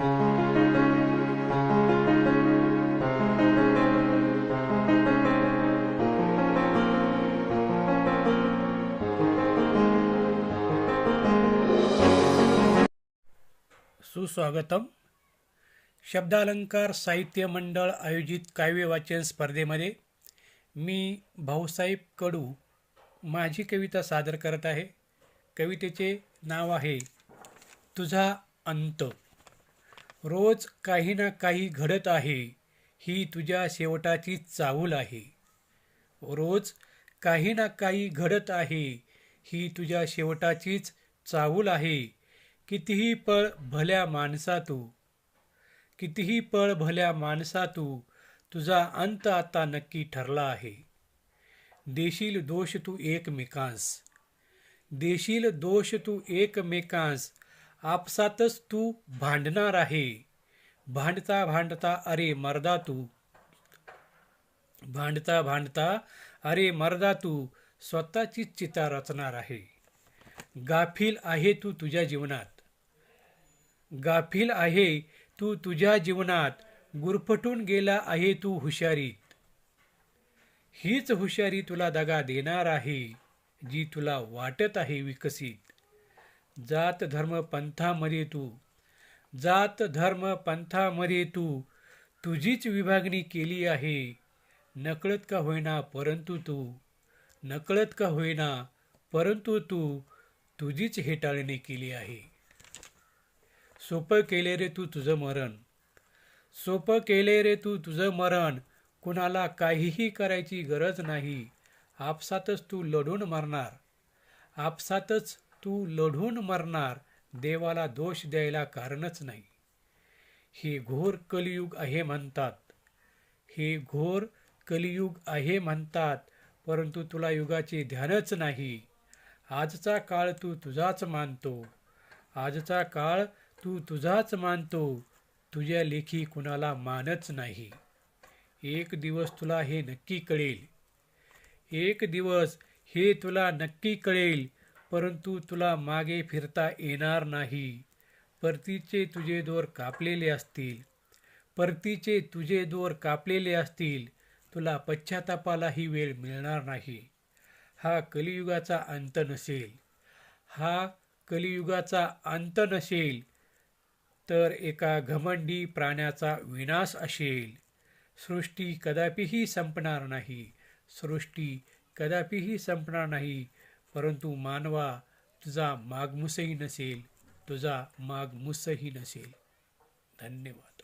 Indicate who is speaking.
Speaker 1: सुस्वागतम. शब्दालंकार साहित्य मंडळ आयोजित काव्य वाचन स्पर्धेमध्ये मी भाऊसाहेब कडू माझी कविता सादर करत आहे. कवितेचे नाव आहे तुझा अंत. रोज काही ना काही घडत आहे ही तुझ्या शेवटाची चाहूल आहे. रोज काही ना काही घडत आहे ही तुझ्या शेवटाचीच चाहूल आहे. कितीही पळ भल्या माणसा तू कितीही पळ भल्या माणसा तू तुझा अंत आता नक्की ठरला आहे. देशील दोष तू एकमेकांस देशील दोष तू एकमेकांस आपसातच तू भांडणार आहे. भांडता भांडता अरे मर्दा तू. भांडता भांडता अरे मर्दा तू. स्वतःचीच चिता रचणार आहे. गाफील आहे तू तुझ्या जीवनात. गाफील आहे तू तुझ्या जीवनात. गुरफटून गेला आहे तू हुशारीत. हीच हुशारी तुला दगा देणार आहे जी तुला वाटत आहे विकसित. जात धर्म पंथामध्ये तू. जात धर्म पंथामध्ये तू. तुझीच विभागणी केली आहे. नकळत का होईना परंतु तू. नकळत का होईना परंतु तू तुझीच हेटाळणी केली आहे. सोपं केले रे तू तुझं मरण. सोपं केले रे तू तुझं मरण. कुणाला काहीही करायची गरज नाही. आपसातच तू लढून मरणार. आपसातच तू लढून मरणार देवाला दोष द्यायला कारणच नाही. हे घोर कलियुग आहे म्हणतात. हे घोर कलियुग आहे म्हणतात परंतु तुला युगाचे ध्यानच नाही. आजचा काळ तू तुझाच मानतो. आजचा काळ तू तुझाच मानतो. तुझ्या लेखी कुणाला मानच नाही. एक दिवस तुला हे नक्की कळेल. एक दिवस हे तुला नक्की कळेल. परंतु तुला मागे फिरता येणार नाही. परतीचे तुझे दोर कापलेले असतील. परतीचे तुझे दोर कापलेले असतील. तुला पश्चातापालाही वेळ मिळणार नाही. हा कलियुगाचा अंत नसेल. हा कलियुगाचा अंत नसेल. तर एका घमंडी प्राण्याचा विनाश असेल. सृष्टी कदापिही संपणार नाही. सृष्टी कदापिही संपणार नाही. परंतु मानवा तुझा मागमुसही नसेल तुझा मागमुसही नसेल. धन्यवाद.